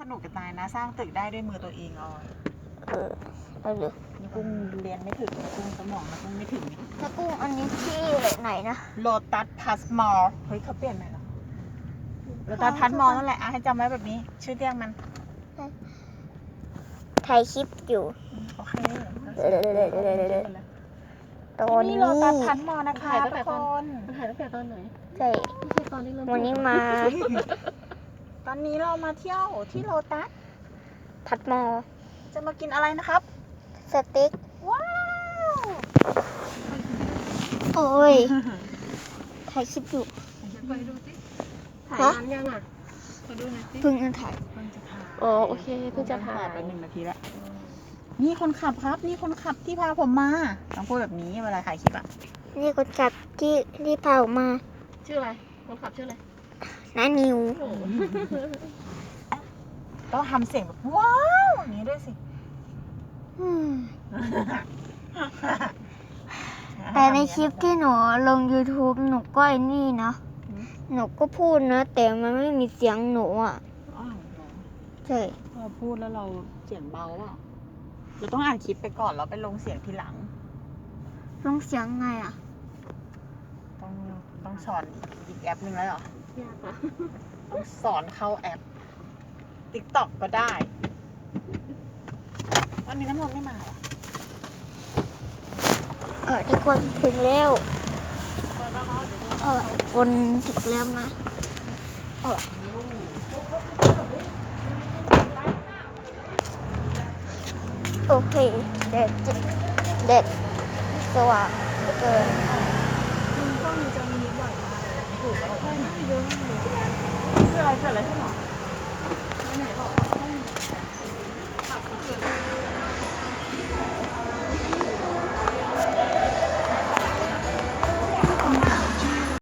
สนุกกันตายนะ สร้างตึกได้ด้วยมือตัวเองเอาเออเอาเลยนี่กุ้งเรียนไม่ถึงกุ้งสมองนะกุ้งไม่ถึงถ้ากุ้งอันนี้ที่ไหนนะ โลตัสพัสมอลเฮ้ยเขาเปลี่ยนใหม่แล้วโลตัสพัสมอลนั่นแหละอะให้จำไว้แบบนี้ ชื่อเรียกมันถ่ายคลิปอยู่ โอเคตอนนี่นี้โลตัสพัสมอลนะคะทุกคนมันถ่ายตั้งแต่ตอนไหนใช่ไม่ใช่ตอนที่เราวันนี้มา ตอนนี้เรามาเที่ยวที่โลตัสพัดมอ จะมากินอะไรนะครับ สเต็ก ว้าว โอ้ยถ่ายคลิปอยู่ไปดูสิถ่ายฮะนานยังอะไปดูหน่อยสิเพิ่งจะถ่ายเพิ่งจะถ่ายอ๋อโอเคเพิ่งจะถ่ายไปหนึ่งนาทีแล้วนี่คนขับครับ นี่คนขับที่พาผมมาต้องพูดแบบนี้เวลาถ่ายคลิปอะนี่คนขับที่ที่พาออกมา ชื่ออะไรคนขับชื่ออะไร น้านิวโอ้โหต้องทำเสียงแบบว้าวอย่างนี้ด้วยสิอืมแต่ในคลิปที่หนูลง YouTube หนูก็ไอ้นี่นะหนูก็พูดนะ แต่มันไม่มีเสียงหนูอะอ้าวใช่เราพูดแล้วเราเสียงเบาอะเราต้องอ่านคลิปไปก่อนแล้วไปลงเสียงทีหลัง ลงเสียงไงอะ ต้องต้องสอนอีกแอปหนึ่งแล้วเหรอ ยากอะต้องสอนเข้าแอป TikTok ก็ได้วันนี้น้ำมันไม่มาเหรอเออทุกคนถึงแล้วเออคนถึงแล้วนะเออโอเคเด็ดจิเด็ดสว่างเกิน 在这来在那